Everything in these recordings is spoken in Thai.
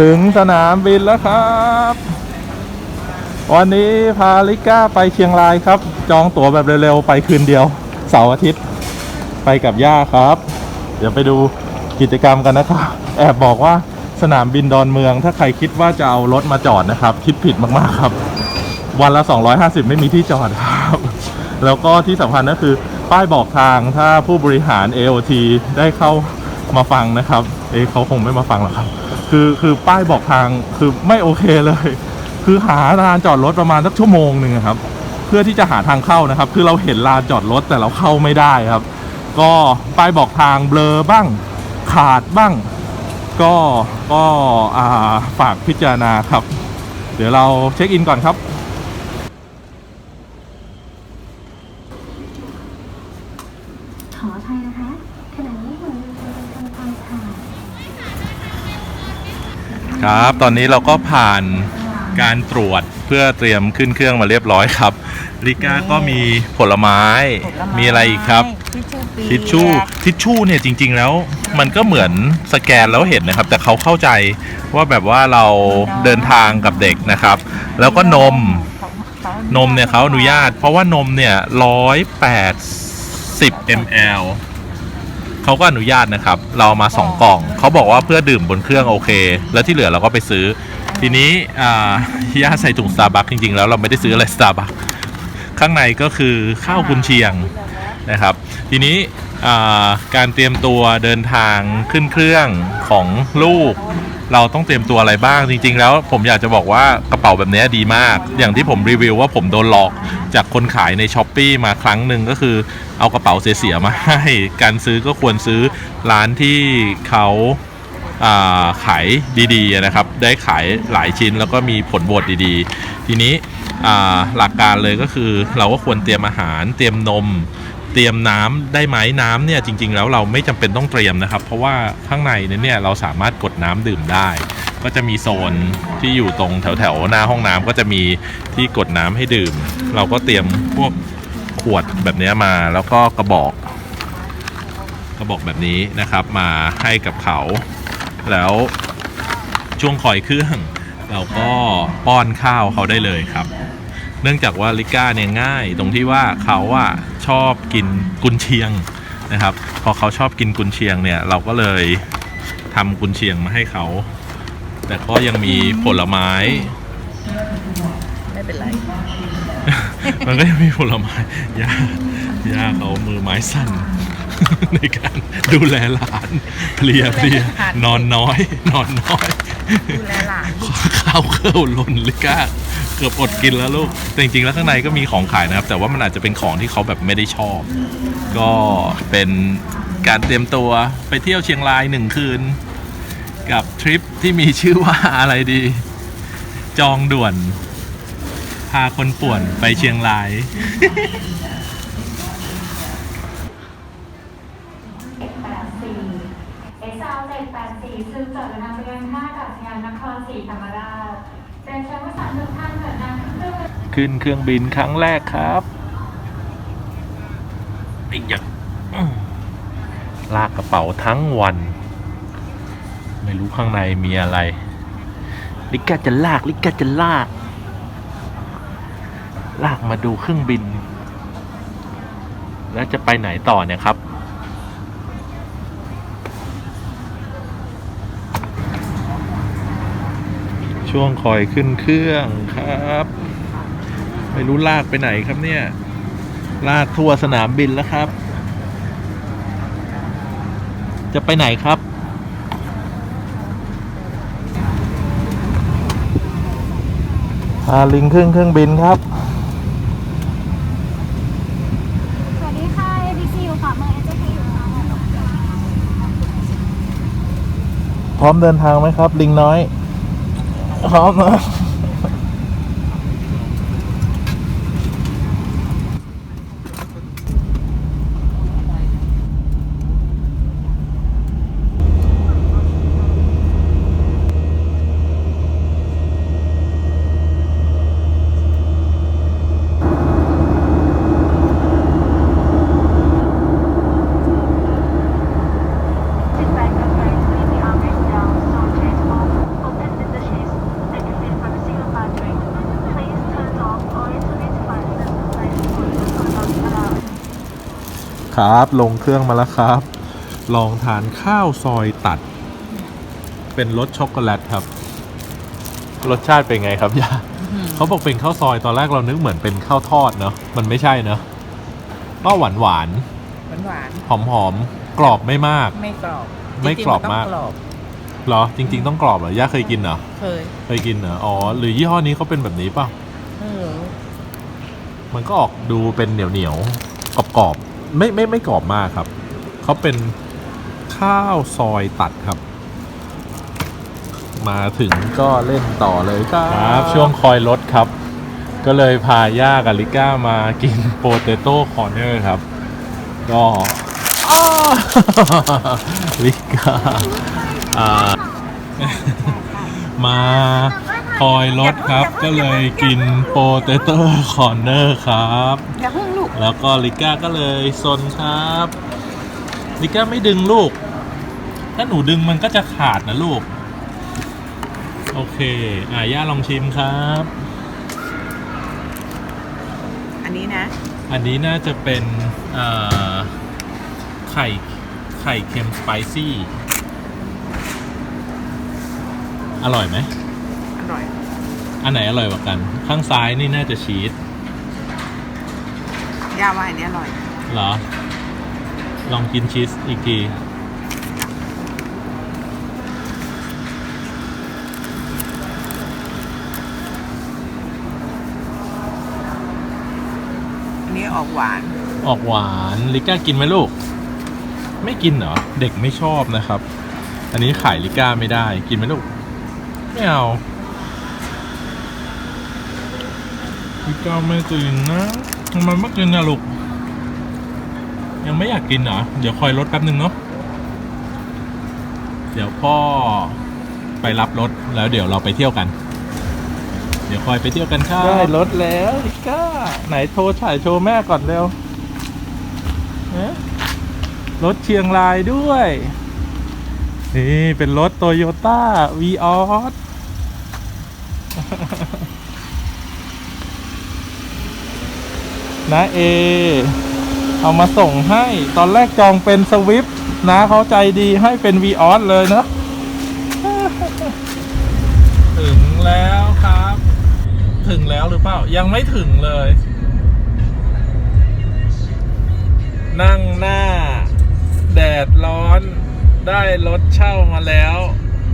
ถึงสนามบินแล้วครับ วันนี้พาลิก้าไปเชียงรายครับ จองตั๋วแบบเร็วๆ ไปคืนเดียว เสาร์อาทิตย์ ไปกับย่าครับ เดี๋ยวไปดูกิจกรรมกันนะครับ แอบบอกว่าสนามบินดอนเมือง ถ้าใครคิดว่าจะเอารถมาจอดนะครับ คิดผิดมากๆครับ วันละ 250 ไม่มีที่จอดครับ แล้วก็ที่สำคัญก็คือป้ายบอกทางถ้าผู้บริหาร AOT ได้เข้ามาฟังนะครับ เอเขาคงไม่มาฟังหรอกครับ คือคือป้ายบอกทางคือไม่โอเคเลย คือหาลานจอดรถประมาณสักชั่วโมงหนึ่งครับ เพื่อที่จะหาทางเข้านะครับ คือเราเห็นลานจอดรถแต่เราเข้าไม่ได้ครับ ก็ป้ายบอกทางเบลอบ้าง ขาดบ้าง ก็ก็อ่าฝากพิจารณาครับ เดี๋ยวเราเช็คอินก่อนครับ ครับ ตอนนี้เราก็ผ่านการตรวจเพื่อเตรียมขึ้นเครื่องมาเรียบร้อยครับ ลิก้าก็มีผลไม้ มีอะไรอีกครับ ทิชชู่ ทิชชู่เนี่ยจริง ๆ แล้ว มันก็เหมือนสแกนแล้วเห็นนะครับ แต่เขาเข้าใจว่าแบบว่าเราเดินทางกับเด็กนะครับ แล้วก็นม นมเนี่ยเขาอนุญาต เพราะว่านมเนี่ยร้อยแปดสิบ ml เขาก็อนุญาตนะครับ เราเอามาสองกล่อง เขาบอกว่าเพื่อดื่มบนเครื่องโอเค แล้วที่เหลือเราก็ไปซื้อ ทีนี้อ่าย่าใส่ถุงสตาร์บัคจริงๆ แล้วเราไม่ได้ซื้ออะไรสตาร์บัคข้างในก็คือข้าวกุนเชียงนะครับ ทีนี้อ่าการเตรียมตัวเดินทางขึ้นเครื่องของลูก เราต้องเตรียมตัวอะไรบ้างจริง ๆ แล้วผมอยากจะบอกว่ากระเป๋าแบบนี้ดีมาก อย่างที่ผมรีวิวว่าผมโดนหลอกจากคนขายในช้อปปีมาครั้งหนึ่งก็คือเอากระเป๋าเสียๆมาให้การซื้อก็ควรซื้อร้านที่เขาาขายดีๆนะครับ ได้ขายหลายชิ้นแล้วก็มีผลโหวตดีๆ ทีนี้หลักการเลยก็คือเราก็ควรเตรียมอาหารเตรียมนม เตรียมน้ำได้ไหมน้ำเนี่ยจริง ๆ แล้วเราไม่จำเป็นต้องเตรียมนะครับ เพราะว่าข้างในนั้นเนี่ยเราสามารถกดน้ำดื่มได้ ก็จะมีโซนที่อยู่ตรงแถวๆหน้าห้องน้ำก็จะมีที่กดน้ำให้ดื่ม เราก็เตรียมพวกขวดแบบนี้มาแล้วก็กระบอก กระบอกแบบนี้นะครับมาให้กับเขา แล้วช่วงคอยเครื่อง เราก็ป้อนข้าวเขาได้เลยครับ นื่องจากว่าลิก้าเนี่ยง่าย ตรงที่ว่าเขาอะชอบกินกุนเชียงนะครับ พอเขาชอบกินกุนเชียงเนี่ยเราก็เลยทำกุนเชียงมาให้เขา แต่ก็ยังมีผลไม้ ไม่เป็นไร มันก็ยังมีผลไม้ย่าย่าเขามือไม้สั่นในการดูแลหลานเพลียเพลียนอนน้อย นอนน้อยดูแลหลานข้าวเครื่องหล่นลิก้า เกือบอดกินแล้วลูกแต่จริงๆแล้วข้างในก็มีของขายนะครับ แต่ว่ามันอาจจะเป็นของที่เขาแบบไม่ได้ชอบ ก็เป็นการเตรียมตัวไปเที่ยวเชียงรายหนึ่งคืน กับทริปที่มีชื่อว่าอะไรดี จองด่วน พาคนป่วนไปเชียงรายเอ็กซ์เอลเจ็ดแปดสี่ซึ่งจอดนทางไปยังท่ากาศยานนครศรีธรรมราช เป็นเชิญผู้สารทุกท่านเดินทางขึ้นเครื่องขึ้นเครื่องบินครั้งแรกครับอีกอย่างอื้อลากกระเป๋าทั้งวัน ไม่รู้ข้างในมีอะไร ลิกาจะลาก ลิกาจะลาก ลากมาดูเครื่องบิน แล้วจะไปไหนต่อเนี่ยครับ ช่วงคอยขึ้นเครื่องครับ ไม่รู้ลากไปไหนครับเนี่ย ลากทั่วสนามบินแล้วครับ จะไปไหนครับ พาลิงขึ้นเครื่องบินครับสวัสดีค่ะ ABC อยู่ฝ่ามือ AJK อยู่ค่ะพร้อมเดินทางไหมครับ ลิงน้อย พร้ ลงเครื่องมาแล้วครับ ลองทานข้าวซอยตัด เป็นรสช็อกโกแลตครับ รสชาติเป็นไงครับย่าเขาบอกเป็นข้าวซอยตอนแรกเรานึกเหมือนเป็นข้าวทอดเนาะมันไม่ใช่เนาะก็หวานหวานหวานหวานๆหอมหอมๆกรอบไม่มากๆไม่กรอบ ไม่จงๆกรอบนต้งมากกรอบเหรอ จริง ๆ ต้องกรอบเหรอย่าเคยกินเหรอเคยเคยกินเหรออ๋อหรือยี่ห้อนี้เขาเป็นแบบนี้เปล่ะเออมันก็ออกดูเป็นเหนียวเหนียวกรอบกรอบๆ ไม่ไม่ไม่กรอบมากครับ เขาเป็นข้าวซอยตัดครับ มาถึงก็เล่นต่อเลยครับช่วงคอยรถครับ ก็เลยพาย่ากับลิก้ามากินโปเตโต้คอร์เนอร์ครับ ก็อ้าลิก้าอ่ามาคอยรถครับ ก็เลยกินโปเตโต้คอร์เนอร์ครับอย่าเพิ่งลูก แล้วก็ลิก้าก็เลยซนครับลิก้าไม่ดึงลูก ถ้าหนูดึงมันก็จะขาดนะลูก โอเค อะย่าลองชิมครับ อันนี้นะ อันนี้น่าจะเป็นเอ่อไข่ไข่เค็มสไปซี่ อร่อยไหมอร่อย อันไหนอร่อยกว่ากัน ข้างซ้ายนี่น่าจะชีส ย่าว่าอันนี้อร่อย เหรอ ลองกินชีสอีกทีอันนี้ออกหวาน ออกหวานลิก้ากินไหมลูก ไม่กินเหรอ เด็กไม่ชอบนะครับ อันนี้ขายลิก้าไม่ได้กินไหมลูก ไม่เอาลิก้าไม่กินนะ ทำไมไม่กินนะลูก ยังไม่อยากกินเหรอ เดี๋ยวคอยรถแป๊บนึงเนาะ เดี๋ยวพ่อไปรับรถแล้วเดี๋ยวเราไปเที่ยวกัน เดี๋ยวคอยไปเที่ยวกันครับได้รถแล้วลิก้าไหนโทรถ่ายโชว์แม่ก่อนเร็วรถเชียงรายด้วย นี่เป็นรถโตโยต้าวีออส นะเอ เอามาส่งให้ตอนแรกจองเป็นสวิฟนะเขาใจดีให้เป็นวีออสเลยเนาะถึงแล้วครับ ถึงแล้วหรือเปล่า ยังไม่ถึงเลย นั่งหน้า แดดร้อน ได้รถเช่ามาแล้ว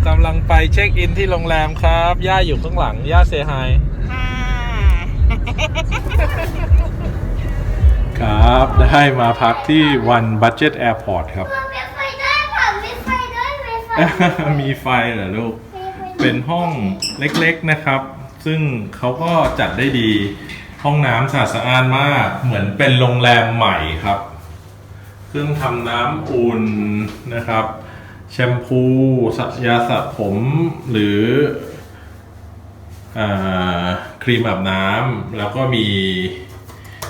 กำลังไปเช็คอินที่โรงแรมครับ ย่าอยู่ข้างหลัง ย่าเซฮายค่ะ ครับ ได้มาพักที่ One Budget Airport ครับ มีไฟด้วยค่ะมีไฟด้วยมีไฟมีไฟเหรอลูก เป็นห้องเล็กๆนะครับ ซึ่งเขาก็จัดได้ดี ห้องน้ำสะอาดสะอ้านมาก เหมือนเป็นโรงแรมใหม่ครับ เครื่องทำน้ำอุ่นนะครับ แชมพูสระยาสระผมหรืออาครีมอาบน้ำแล้วก็มี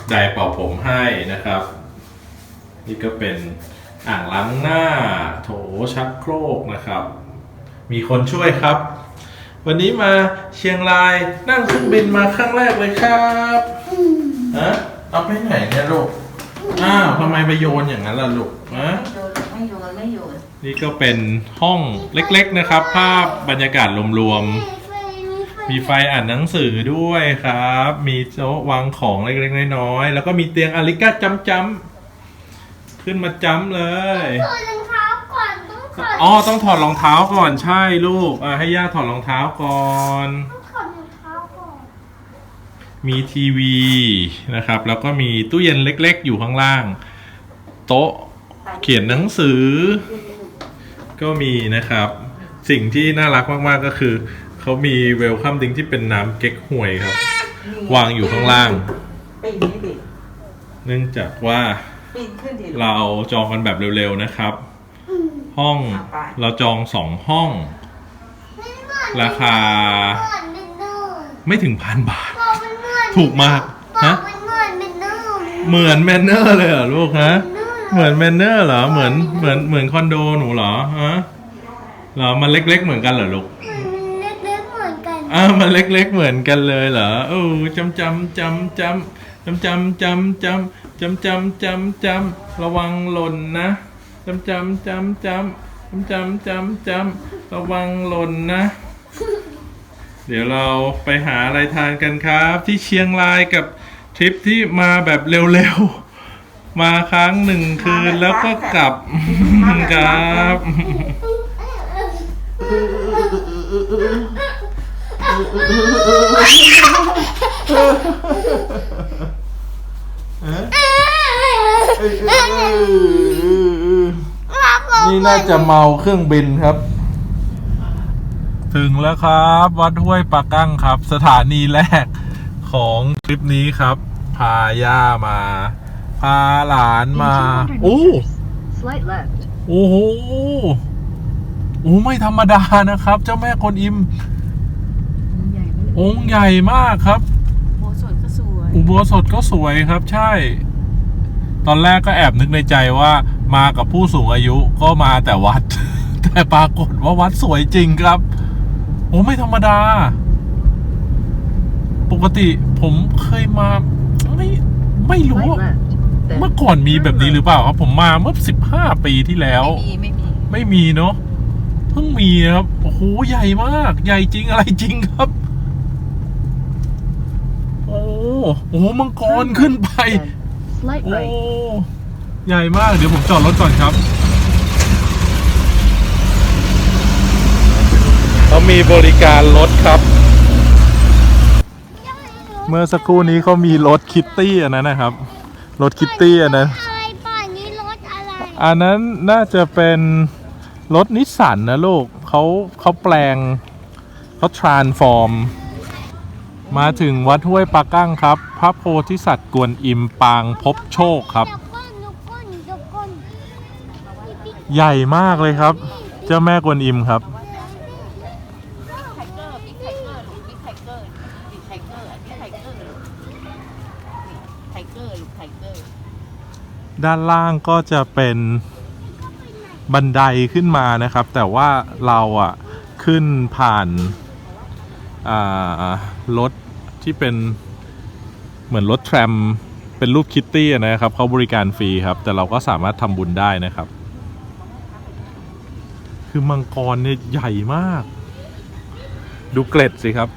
ไดร์เป่าผมให้นะครับ นี่ก็เป็นอ่างล้างหน้าโถชักโครกนะครับ มีคนช่วยครับ วันนี้มาเชียงรายนั่งเครื่องบินมาครั้งแรกเลยครับฮะเอาไปไหนเนี่ยลูกอ้าวทำไมไปโยนอย่างนั้นล่ะลูกฮะไม่โยนไม่โยน นี่ก็เป็นห้องเล็กๆนะครับ ภาพบรรยากาศรวมมีไฟมีไฟๆ มีไฟอ่านหนังสือด้วยครับ มีโต๊ะวางของเล็กๆน้อยๆ แล้วก็มีเตียงอาริก้าจำๆขึ้นมาจำเลย ถอดรองเท้าก่อนต้องถอดอ๋อ ต้องถอดรองเท้าก่อนใช่ลูก อะให้ย่าถอดรองเท้าก่อน ต้องถอดรองเท้าก่อนมีทีวีนะครับ แล้วก็มีตู้เย็นเล็กๆ อยู่ข้างล่าง โต๊ะเขียนหนังสือ ก็มีนะครับ สิ่งที่น่ารักมากๆก็คือ เขามีเวลคัมดิงที่เป็นน้ำเก๊กฮวยครับ วางอยู่ข้างล่าง ปีนนี่ดิเนื่องจากว่าปีนขึ้นดิเรา จองกันแบบเร็วๆนะครับ ห้องเราจองสองห้อง ราคาเหมือนเป็นนู่นไม่ถึงพันบาทบอกมันเหมือนถูกมากบอฮะกมันเหมือนเป็นนู่นเหมือนแมนเนอร์เลยเหรอลูกฮะเหมือนแมนเนอร์เหรอเหมือนเหมือนเหมือนคอนโดหนูเหรอฮะเหรอมันเล็กๆเหมือนกันเหรอลูก มันเล็กๆเหมื อนกันอ้าวมันเล็กๆเหมือนกันเลยเหรอโอ้จำจำจำจำจำจำจำจำจจำจำจำจำระวังหล่นนะจำจำจำจำจำจำจำระวังหล่นนะ เดี๋ยวเราไปหาอะไรทานกันครับ ที่เชียงรายกับทริปที่มาแบบเร็วๆ มาค้างหนึ่งคืนแล้วก็กลับครับ นี่น่าจะเมาเครื่องบินครับ ถึงแล้วครับ วัดห้วยปากั้งครับ สถานีแรกของทริปนี้ครับ พาย่ามา พาหลานมา โอ้ Slight left. โอ้โหโอ้ไม่ธรรมดานะครับ เจ้าแม่กวนอิมใหญ่ไหม องค์ใหญ่มากครับ โบสถก็สวยอุโบสถก็สวยครับใช่ ตอนแรกก็แอบนึกในใจว่ามากับผู้สูงอายุก็มาแต่วัด แต่ปรากฏว่าวัดสวยจริงครับโอ้ไม่ธรรมดา ปกติผมเคยมา ไม่ไม่รู้ Slight left. Then เมื่อก่อนมีแบบนี้หรือเปล่าครับ ผมมาเมื่อสิบห้าปีที่แล้ว ไม่มีไม่มีไม่มีเนาะเพิ่งมีนะครับโอ้โหใหญ่มาก ใหญ่จริงอะไรจริงครับ โอ้โหมังกรขึ้นไป then slight โอ้ right. ใหญ่มาก เดี๋ยวผมจอดรถก่อนครับเขามีบริการรถครับ เมื่อสักครู่นี้เขามีรถคิตตี้อันนั้นนะครับ รถคิตตี้อันนั้น อะไรป่านนี้รถอะไร อันนั้นน่าจะเป็นรถนิสสันนะลูกเขาเขาแปลงเขา transform ม มาถึงวัดห้วยปากั้งครับ พระโพธิสัตว์กวนอิมปางพบโชคครับ ใหญ่มากเลยครับ เจ้าแม่กวนอิมครับ ด้านล่างก็จะเป็นบันไดขึ้นมานะครับ แต่ว่าเราอะขึ้นผ่านรถ ที่เป็นเหมือนรถแทรมเป็นรูปคิตตี้นะครับเขาบริการฟรีครับ แต่เราก็สามารถทำบุญได้นะครับ คือมังกรเนี่ยใหญ่มาก ดูเกล็ดสิครับ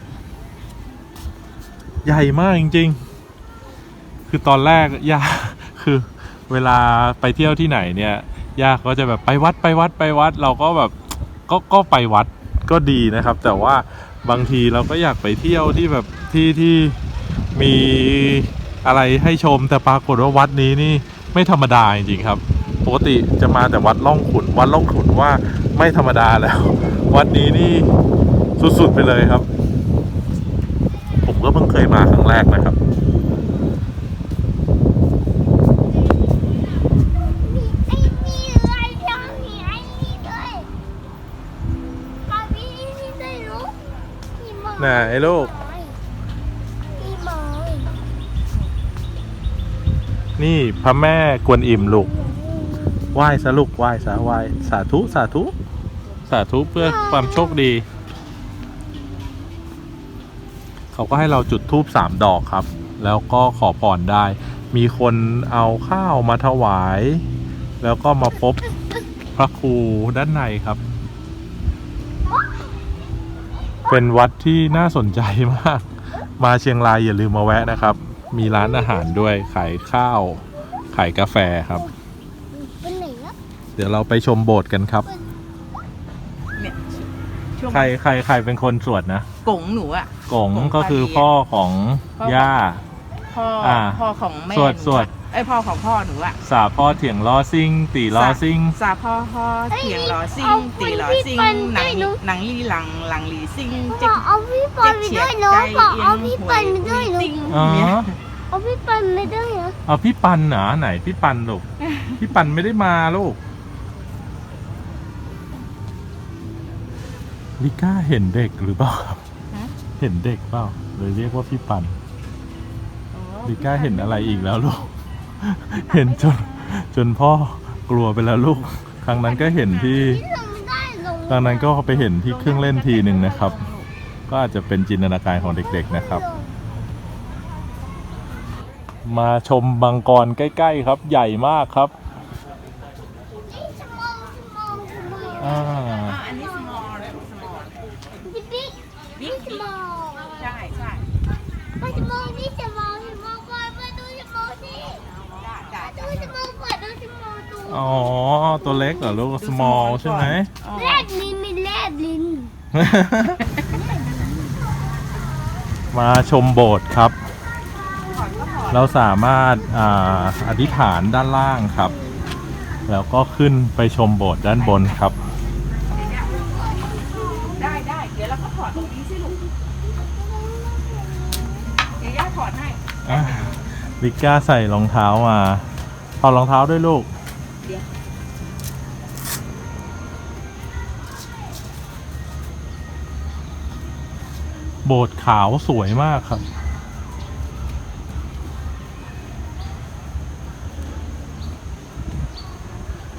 ใหญ่มากจริง ๆ คือตอนแรกย่าคือเวลาไปเที่ยวที่ไหนเนี่ยย่าก็จะแบบไปวัดไปวัดไปวัด เราก็แบบก็ก็ไปวัดก็ดีนะครับ แต่ว่าบางทีเราก็อยากไปเที่ยวที่แบบ ที่ที่มีอะไรให้ชมแต่ปรากฏว่าวัดนี้นี่ไม่ธรรมดาจริงๆครับปกติจะมาแต่วัดล่องขุน วัดล่องขุนว่าไม่ธรรมดาแล้ว วัดนี้นี่สุดๆไปเลยครับ ผมก็เพิ่งเคยมาครั้งแรกนะครับไอ้นี่อะไรจังมีไอ้นี่ด้วยปาพี่นี่ด้วยลูกพี่หมอ ไหนลูก พี่หมอ นี่พระแม่กวนอิมลูกไหว้ซะลูกไหว้ซะไหว้สาธุสาธุ สาธุเพื่อความโชคดี เขาก็ให้เราจุดธูปสามดอกครับ แล้วก็ขอพรได้ มีคนเอาข้าวมาถวาย แล้วก็มาพบพระครูด้านในครับ เป็นวัดที่น่าสนใจมาก มาเชียงรายอย่าลืมมาแวะนะครับ มีร้านอาหารด้วย ขายข้าว ขายกาแฟครับเป็นไหนอะเดี๋ยวเราไปชมโบสถ์กันครับ เนี่ยช่วงใครใครใครเป็นคนสวดนะกงหนูอะ กงกงก็คือปาลีพ่อของพ่อ ย่า พ่ออา พ่อของแม่สวดหนูสวด อะไอยพ่อของพ่อหนูอะสาพ่อเถียงล้อซิ่ง ตีล้อซิ่งซาพ่อพ่อเถียงหลอซิงตีหลอซิงหนังหนังลี่หลังหลังหลีซิงบเจ๊อกเอาพี่ปัเจ๊นกไปเฉีด้วยยดเนาะใจบอกเอียเอางพี่หวยปันไปด้วยเนาะติ้งอ๋อเนี่ยเอาพี่ปันไปด้วยเหรอเอาพี่ปันเหรอไหนพี่ปันลูก พี่ปันไม่ได้มาลูกลิก้าเห็นเด็กหรือเปล่าครับฮะเห็นเด็กเปล่าเลยเรียกว่าพี่ปันลิก้าเห็นอะไรอีกแล้วลูก เห็นจนจนพ่อกลัวไปแล้วลูก ครั้งนั้นก็เห็นที่พี่ทำไม่ได้ลงตอนนั้นก็ไปเห็นที่เครื่องเล่นทีหนึ่งนะครับ ก็อาจจะเป็นจินตนาการของเด็กๆนะครับ มาชมบังกรใกล้ ๆ ครับ ใหญ่มากครับนี่สมองสมองสมองอ่า อะอันนี้ small นะ small นี่บิ๊ก บิ๊ก สมอง ใช่ใช่ ไปสมองนี่สมองสมองก่อนไปดูสมองสิ จ้าจ้า ดูสมองก่อนดูสม องดูอ๋อ ตัวเล็กเหรอลูก small ใช่ไหม แลบลิ้นมีแลบลิ้นมาชมโบสถ์ครับ เราสามารถอ่าอธิษฐานด้านล่างครับ แล้วก็ขึ้นไปชมโบสถ์ด้านบนครับ ได้ได้เดี๋ยวเราก็ถอดตรงนี้สิลูกเดี๋ยวย่าถอดให้ อะลิก้าใส่รองเท้ามาถอดรองเท้าด้วยลูก โบสถ์ขาวสวยมากครับ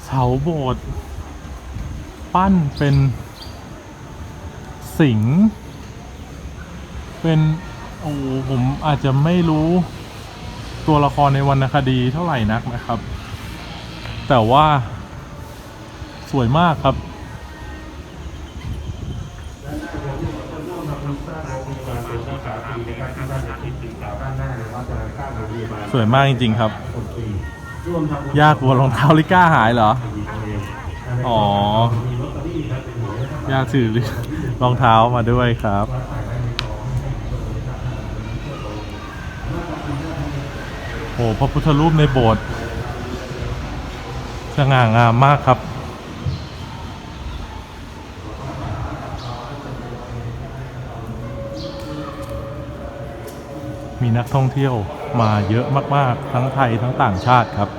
เสาโบสถ์ปั้นเป็นสิงห์เป็นโอ้ผมอาจจะไม่รู้ตัวละครในวรรณคดีเท่าไหร่นักนะครับ แต่ว่าสวยมากครับ สวยมากจริงๆครับ ยากกลัวรองเท้าลิก้าหายเหรอ อ๋อยากถือรองเท้ามาด้วยครับ โอ้พระพุทธรูปในโบสถ์สง่างามมากครับมีนักท่องเที่ยว มาเยอะมาก ๆ ทั้งไทยทั้งต่างชาติครับ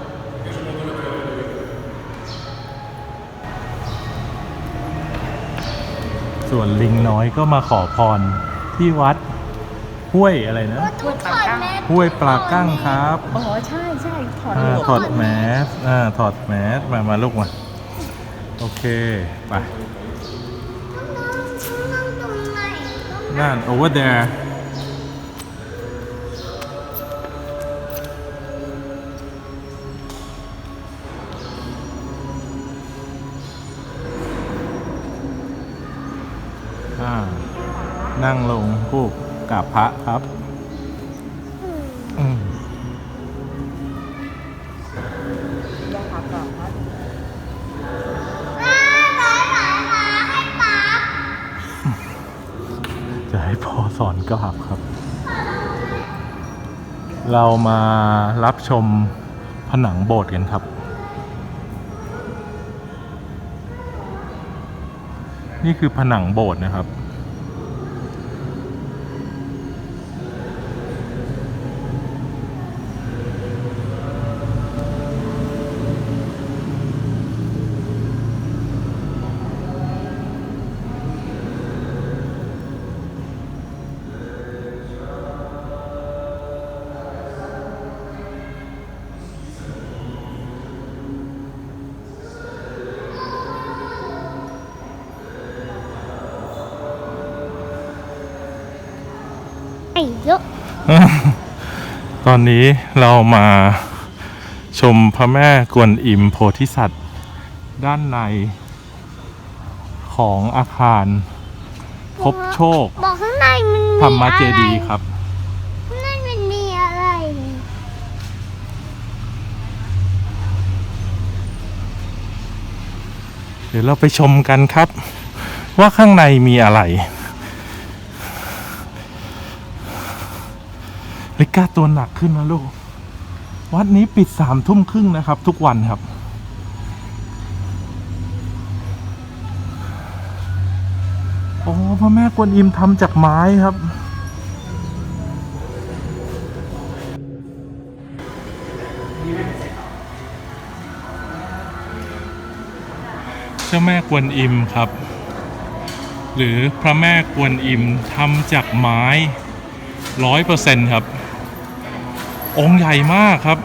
ส่วนลิงน้อยก็มาขอพรที่วัดห้วยอะไรนะว่าต้องถอดแมสห้วยปลากั้งครับอ๋อใช่ใช่ถอดอ่าถอดแมสอ่าถอดแมสมามาลูกมา โอเค ไป นั่งตรงไหนนั่น over there นั่งลงพูกกราบพระครับจะให้พ่อสอนกราบครับ เรามารับชมผนังโบสถ์กันครับ นี่คือผนังโบสถ์นะครับ อนนี้เรามาชมพระแม่กวนอิมโพธิสัตว์ ด้านในของอาคารพบโชคบอกข้างในมันมีธรรมเจดีย์อะไรครับข้างในมันมีอะไร เดี๋ยวเราไปชมกันครับ ว่าข้างในมีอะไร ลิก้าตัวหนักขึ้นนะลูก วัดนี้ปิดสามทุ่มครึ่งนะครับ ทุกวันครับ โอ้พระแม่กวนอิมทำจากไม้ครับเจ้าแม่กวนอิมครับ หรือพระแม่กวนอิมทำจากไม้ร้อยเปอร์เซ็นครับ องค์ใหญ่มากครับ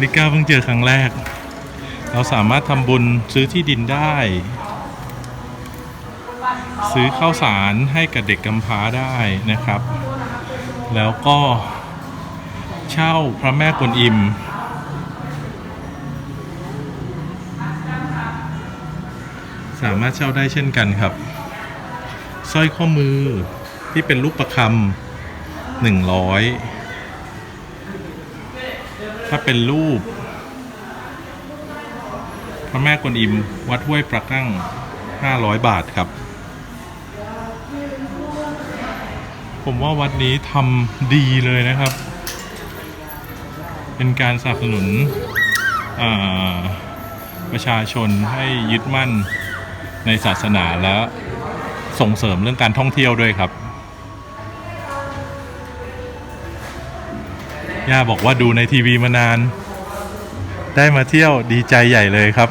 ลิก้าเพิ่งเจอครั้งแรก เราสามารถทำบุญซื้อที่ดินได้ ซื้อข้าวสารให้กับเด็กกำพร้าได้นะครับ แล้วก็เช่าพระแม่กวนอิมสามารถเช่าได้เช่นกันครับสร้อยข้อมือที่เป็นรูปประคำ หนึ่งร้อยถ้าเป็นรูป พระแม่กวนอิมวัดห้วยประกั้ง500บาทครับ ผมว่าวัดนี้ทำดีเลยนะครับ เป็นการสนับสนุนประชาชนให้ยึดมั่นในศาสนาและส่งเสริมเรื่องการท่องเที่ยวด้วยครับ ย่าบอกว่าดูในทีวีมานาน ได้มาเที่ยวดีใจใหญ่เลยครับ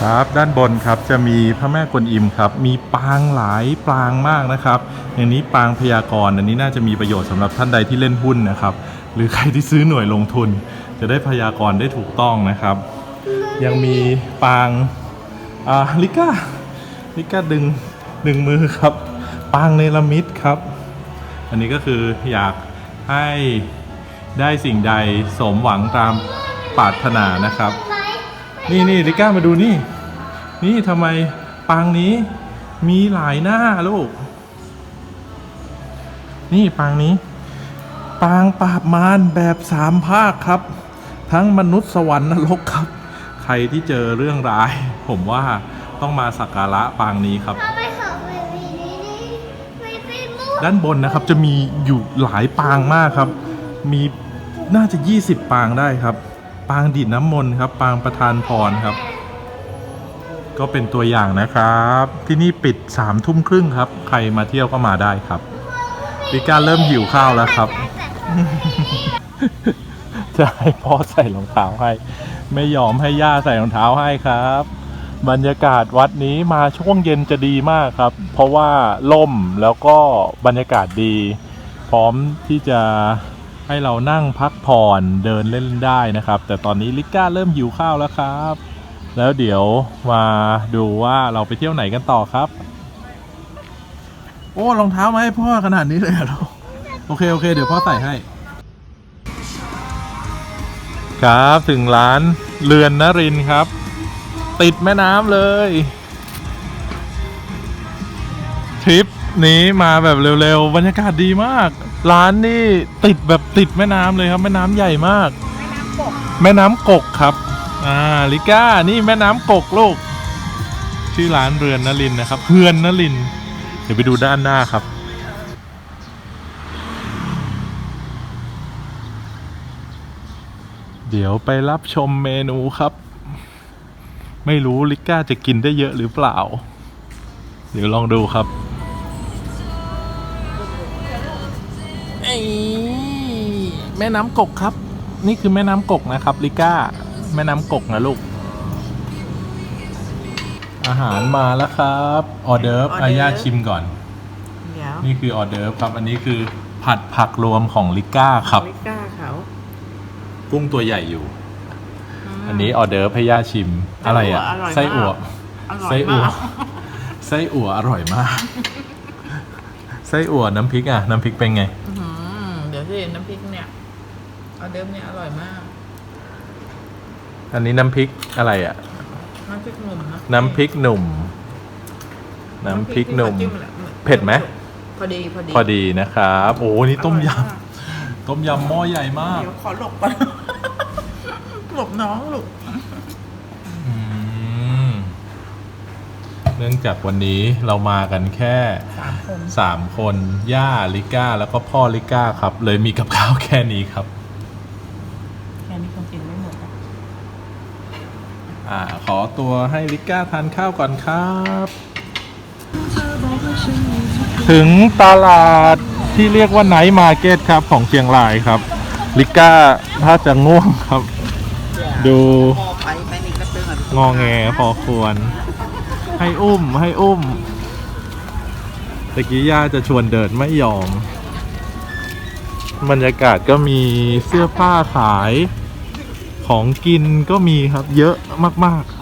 ครับด้านบนครับจะมีพระแม่กวนอิมครับ มีปางหลายปางมากนะครับ อย่างนี้ปางพยากรณ์อันนี้น่าจะมีประโยชน์สำหรับท่านใดที่เล่นหุ้นนะครับ หรือใครที่ซื้อหน่วยลงทุน จะได้พยากรณ์ได้ถูกต้องนะครับ ยังมีปางอ่าลิก้าลิก้าดึงดึงมือครับ ปางเนลมิดครับ อันนี้ก็คืออยากให้ได้สิ่งใดสมหวังตามปรารถนานะครับ นี่นี่ลิก้ามาดูนี่ นี่ทำไมปางนี้มีหลายหน้าลูก นี่ปางนี้ ปางปราบมารแบบสามภาคครับ ทั้งมนุษย์สวรรค์นรกครับ ใครที่เจอเรื่องร้าย ผมว่าต้องมาสักการะปางนี้ครับ ด้านบนนะครับจะมีอยู่หลายปางมากครับ มีน่าจะ 20 ปางได้ครับ ปางดีดน้ำมนต์ครับ ปางประธานพรครับ ก็เป็นตัวอย่างนะครับ ที่นี่ปิด3ามทุ่มครึ่งครับ ใครมาเที่ยวก็มาได้ครับลิก้าเริ่มหิวข้าวแล้วครับจะให้พ่อใส่รองเท้าให้ ไม่ยอมให้ย่าใส่รองเท้าให้ครับ บรรยากาศวัดนี้มาช่วงเย็นจะดีมากครับ เพราะว่าล่มแล้วก็บรรยากาศดี พร้อมที่จะให้เรานั่งพักผ่อนเดินเล่นได้นะครับ แต่ตอนนี้ลิก้าเริ่มหิวข้าวแล้วครับ แล้วเดี๋ยวมาดูว่าเราไปเที่ยวไหนกันต่อครับ โอ้รองเท้ามาให้พ่อขนาดนี้เลยเหรอโอเคโอเค เดี๋ยวพ่อใส่ให้ ครับถึงร้านเรือนนรินครับ ติดแม่น้ำเลย ทริปนี้มาแบบเร็วๆ บรรยากาศดีมาก ร้านนี่ติดแบบติดแม่น้ำเลยครับ แม่น้ำใหญ่มาก แม่น้ำกกครับ อ่าลิก้า นี่แม่น้ำกกลูก ชื่อร้านเรือนนรินทร์นะครับเฮือนนรินทร์เดี๋ยวไปดูด้านหน้าครับเดี๋ยวไปรับชมเมนูครับ ไม่รู้ลิก้าจะกินได้เยอะหรือเปล่า เดี๋ยวลองดูครับไอ้แม่น้ำกกครับ นี่คือแม่น้ำกกนะครับ ลิก้า แม่น้ำกกนะลูก อาหารมาแล้วครับออเดิร์ฟออเดิร์ฟอาญาชิมก่อนเดี๋ยวนี่คือออเดิร์ฟครับ อันนี้คือผัดผักรวมของลิก้าครับไม่กล้าเขากุ้งตัวใหญ่อยู่ อันนี้ออเดิร์ฟให้ย่าชิม อะไรอะ ไส้อั่วอร่อยไส้อั่วมากไส้อั่วอร่อยมาก ไส้อั่วน้ำพริกอะ น้ำพริกเป็นไงอื้อหือเดี๋ยวสิน้ำพริกเนี่ยออเดิมเนี่ยอร่อยมาก อันนี้น้ำพริกอะไรอะ น้ำพริกหนุ่มนะน้ำพริกหนุ่ม น้ำพริกหนุ่มที่ขาจิ้แหละเผ็ดไหมพอดีพอดีพอดีนะครับ โอ้นี่ต้มยอร่อากำต้มยำหม้อใหญ่มาก เดี๋ยวขอหลบก่อน หลบน้องลูกอืมเนื่องจากวันนี้เรามากันแค่สามคนสามคนย่าลิก้าแล้วก็พ่อลิก้าครับ เลยมีกับข้าวแค่นี้ครับ แค่นี้คงกินไม่หมดอะอ่า ขอตัวให้ลิก้าทานข้าวก่อนครับ ถึงตลาดที่เรียกว่าไนท์มาร์เก็ตครับของเชียงรายครับ ลิก้าถ้าจะง่วงครับ ดูพอไปไปนี่ก็ตึงอะงอแงพอควร ให้อุ้มให้อุ้มตะกี้ย่าจะชวนเดินไม่ยอม บรรยากาศก็มีเสื้อผ้าขาย ของกินก็มีครับ เยอะมากๆ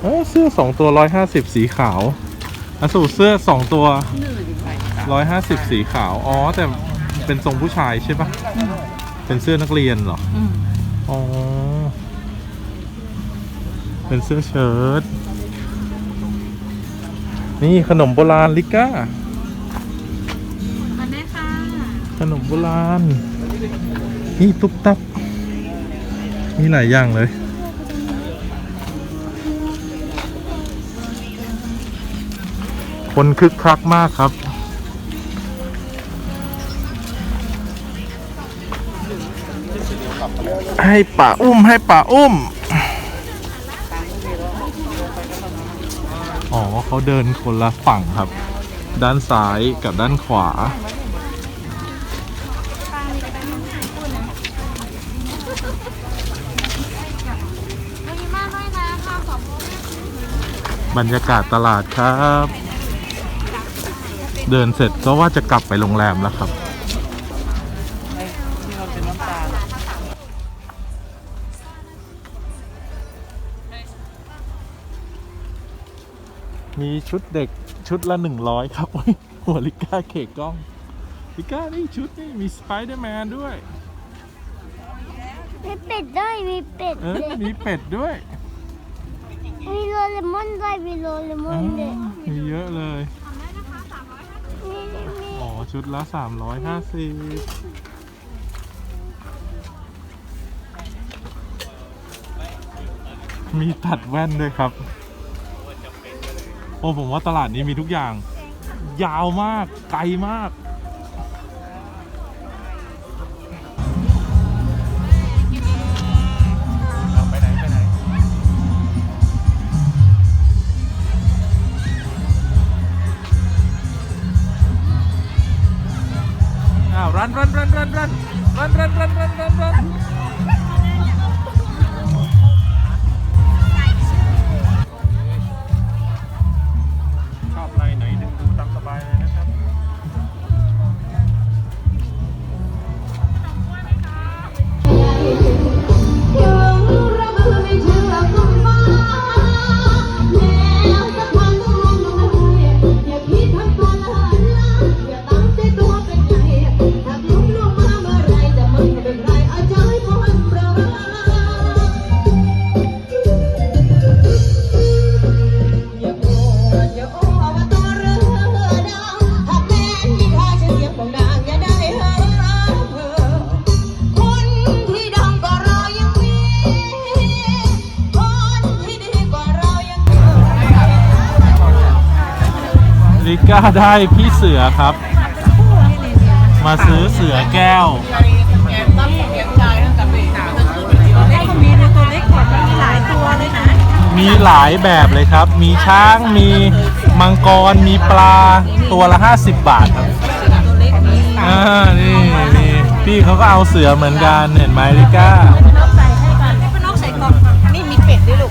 เออเสื้อสองตัวร้อยห้าสิบสีขาวอสูรเสื้อสองตัวร้อยห้าสิบสีขาว อ๋อ แต่ เป็นทรงผู้ชายใช่ปะเป็นเสื้อนักเรียนเหรอ อืมอ๋อ เป็นเสื้อเชิ้ต นี่ขนมโบราณลิก้า มาได้ค่ะขนมโบราณ นี่ตุ๊บตับ มีหลายอย่างเลย คนคึกคักมากครับ ให้ป่าอุ้มให้ป่าอุ้ม อ๋อเขาเดินคนละฝั่งครับ ด้านซ้ายกับด้านขวา บรรยากาศตลาดครับ เดินเสร็จก็ว่าจะกลับไปโรงแรมแล้วครับ มีชุดเด็กชุดละหนึ่งร้อยครับอุ๊ยหัวลิก้าเขกกล้อง ลิก้านี่ชุดนี่มีสไปเดอร์แมนด้วย มีเป็ดด้วย มีเป็ดเอด้อวยมีเป็ดด้วย มีโรเลมอนด้วย มีโรเลมอ๋ออนด้วย มีเยอะเลยมีมีอ๋อ ชุดละสามร้อยห้าสิบมีตัดแว่นด้วยครับ โอ้ผมว่าตลาดนี้มีทุกอย่าง ยาวมากไกลมาก ก้าได้พี่เสือครับ มาซื้อเสือแก้ว มีหลายแบบเลยครับ มีช้างมีมังกรมีปลาตัวละ 50 บาทครับอ่านี่นี่พี่เขาก็เอาเสือเหมือนกันเห็นไหมลิก้า นี่มีเป็ดด้วย